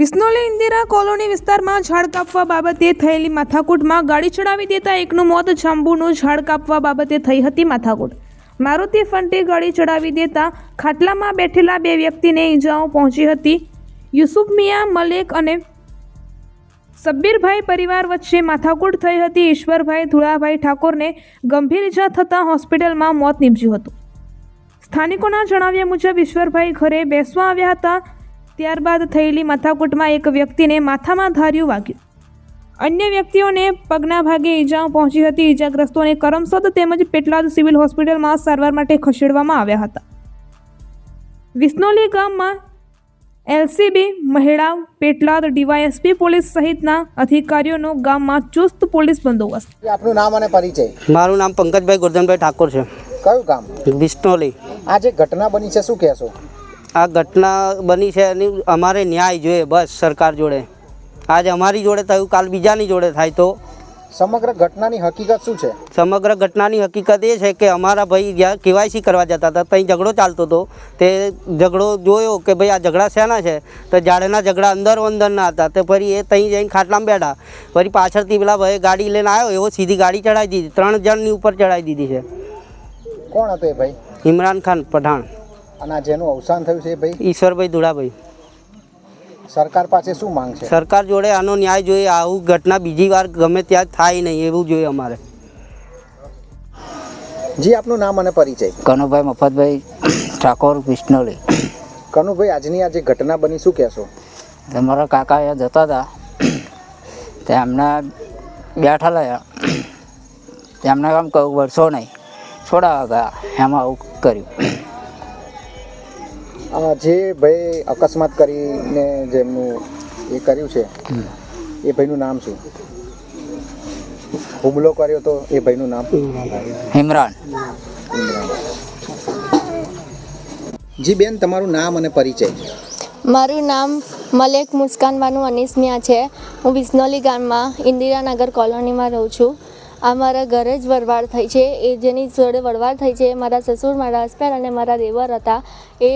Indira colony વિસ્તારમાં ઝાડ કાપવા બાબતે થયેલી માથાકૂટમાં ગાડી ચડાવી દેતા એકનું મોત જાંબુનું ઝાડ કાપવા બાબતે થઈ હતી માથાકૂટ. મારુતિ ફંટે ગાડી ચડાવી દેતા ખાટલામાં બેઠેલા બે વ્યક્તિને ઈજાઓ પહોંચી હતી. યુસુફ મિયા, મલેક અને સબ્બીરભાઈ પરિવાર વચ્ચે માથાકૂટ થઈ હતી. ઈશ્વરભાઈ ધુળાભાઈ ઠાકોરને ગંભીર ઈજા થતાં હોસ્પિટલમાં મોત નીપજ્યું હતું. સ્થાનિકોના જણાવ્યા મુજબ, ઈશ્વરભાઈ ઘરે બેસવા આવ્યા હતા. ત્યારબાદ થયેલી માથાકૂટમાં એક વ્યક્તિને માથામાં ધાર્યું વાગ્યું. અન્ય વ્યક્તિઓને પગના ભાગે ઈજાઓ પહોંચી હતી. ઈજાગ્રસ્તોને કરમસદ તેમજ પેટલાદ સિવિલ હોસ્પિટલમાં સારવાર માટે ખસેડવામાં આવ્યા હતા. વિસ્નોલી ગામમાં LCB Mahida Petlad DySP police સહિતના અધિકારીઓનો ગામમાં ચુસ્ત પોલીસ બંદોબસ્ત. આપનું નામ અને પરિચય? મારું નામ પંકજભાઈ ગુરધનભાઈ ઠાકોર છે. કયું ગામ? બિસ્નોલી આ જે ઘટના બની છે શું કહેશો? આ ઘટના બની છે એની અમારે ન્યાય જોઈએ બસ સરકાર જોડે. આજ અમારી જોડે થયું કાલ બીજાની જોડે થાય તો. સમગ્ર ઘટનાની હકીકત શું છે? સમગ્ર ઘટનાની હકીકત એ છે કે અમારા ભાઈ જ્યાં કેવાયસી કરવા જતા હતા ત્યાં ઝઘડો ચાલતો હતો. તે ઝઘડો જોયો કે ભાઈ આ ઝઘડા શેના છે? તો જાડેના ઝઘડા અંદર અંદરના હતા. તે ફરી એ ત્યાં જઈને ખાટલામાં બેઠા. ફરી પાછળથી પેલા ભાઈ ગાડી લઈને આવ્યો એવો સીધી ગાડી ચડાવી દીધી. ત્રણ જણની ઉપર ચડાવી દીધી છે. કોણ હતો એ ભાઈ? ઇમરાન ખાન પઠાણ. અને જેનું અવસાન થયું છે ભાઈ? ઈશ્વરભાઈ ધુળાભાઈ સરકાર પાસે શું માંગ છે? સરકાર જોડે આનો ન્યાય જોઈએ આવું ઘટના બીજી વાર ગમે ત્યાં થાય નહીં એવું જોઈએ અમારે. જી આપનું નામ અને પરિચય. કનુભાઈ મફતભાઈ ઠાકોર વિષ્ણોલી કનુભાઈ આજની આ જે ઘટના બની શું કહેશો? તમારા કાકા અહીંયા જતા હતા. તે એમને બેઠા રહ્યા. તેમને આમ કહું વર્ષો નહીં. છોડાવા ગયા. એમાં આવું કર્યું. આ જે ભાઈ અકસ્માત કરીને જેમનું એ કર્યું છે એ ભાઈનું નામ શું? હુમલો કર્યો તો એ ભાઈનું નામ? ઇમરાન જી બેન તમારું નામ અને પરિચય. મારું નામ મલેક મુસ્કાનબાનુ અનિસમિયા છે. હું બિસ્નોલી ગામમાં ઇન્દિરાનગર કોલોનીમાં રહું છું. આ મારા ઘરે જ વરવાળ થઈ છે. એ જેની જોડે વરવાડ થઈ છે, એ મારા સસુર, મારા હસબન્ડ અને મારા દેવર હતા. એ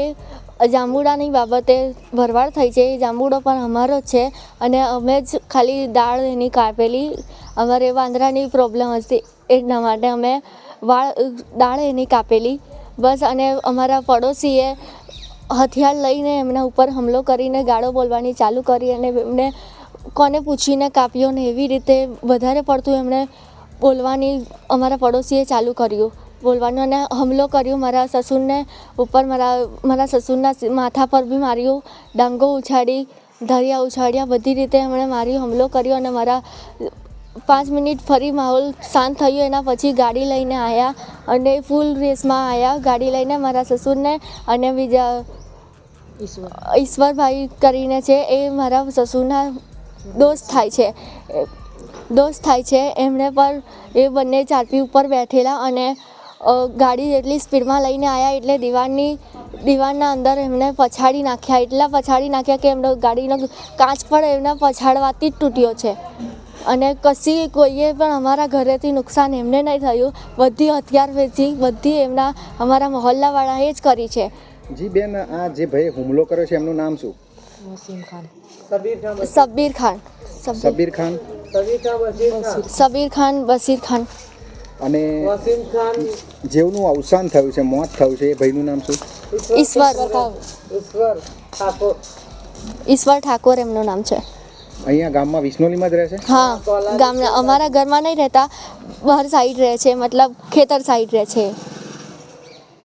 જાંબુડાની બાબતે ભરવાડ થઈ છે. એ જાંબુડો પણ અમારો જ છે અને અમે જ ખાલી દાળ એની કાપેલી. અમારે વાંદરાની પ્રોબ્લેમ હતી, એટલા માટે અમે વાળ, દાળ એની કાપેલી. બસ અને અમારા પડોશીએ હથિયાર લઈને એમના ઉપર હુમલો કરીને ગાળો બોલવાની ચાલુ કરી અને એમને કોને પૂછીને કાપ્યો ને એવી રીતે વધારે પડતું એમણે બોલવાની અમારા પડોશીએ ચાલુ કર્યું. બોલવાનું અને હુમલો કર્યો. મારા સસુરને ઉપર મારા મારા સસુરના માથા પર બી માર્યું. ડાંગો ઉછાળી ધરિયા ઉછાળ્યા. બધી રીતે એમણે માર્યો હુમલો કર્યો અને મારા પાંચ મિનિટ ફરી માહોલ શાંત થયો. એના પછી ગાડી લઈને આવ્યા અને ફૂલ રેસમાં આવ્યા ગાડી લઈને મારા સસુરને અને બીજા ઈશ્વરભાઈ કરીને છે. એ મારા સસુરના દોસ્ત થાય છે. દોસ્ત થાય છે. એમણે પણ એ બંને ચારપી ઉપર બેઠેલા અને ગાડી જેટલી સ્પીડમાં લઈને આવ્યા એટલે દીવારની દીવારના અંદર એમને પછાડી નાખ્યા. એટલા પછાડી નાખ્યા કે એમનો ગાડીનો કાચ પણ એમના પછાડવાથી જ તૂટ્યો છે. અને કશી કોઈએ પણ અમારા ઘરેથી નુકસાન એમને નહીં થયું. બધી હથિયાર વેચી બધી એમના અમારા મહોલ્લાવાળાએ જ કરી છે. જી બેન આ જે ભાઈ હુમલો કર્યો છે એમનું નામ શું? સબ્બીર ખાન. સબ્બીર સબીર ખાન? સબીર ખાન બસીર ખાન. અને જેવનું અવસાન થયું છે મોત થયું છે એ ભાઈનું નામ શું? ઈશ્વર. ઈશ્વર ઠાકોર. એમનું નામ છે. અહીંયા ગામમાં વિષ્ણોલીમાં જ રહે છે? હા ગામના અમારા ઘરમાં નહીં રહેતા બહાર સાઈડ રહે છે મતલબ ખેતર સાઈડ રહે છે.